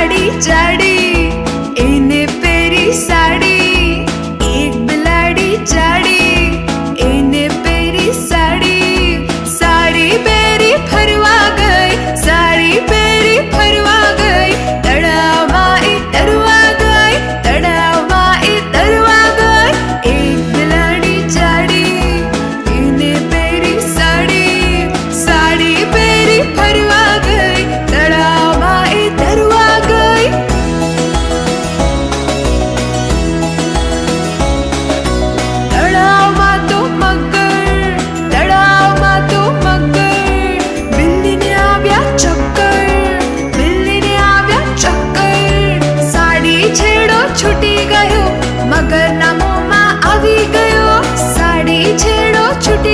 ചാടി ചാടി ગયો. મગરના મોમાં આવી ગયો. સાડી છેડો છૂટી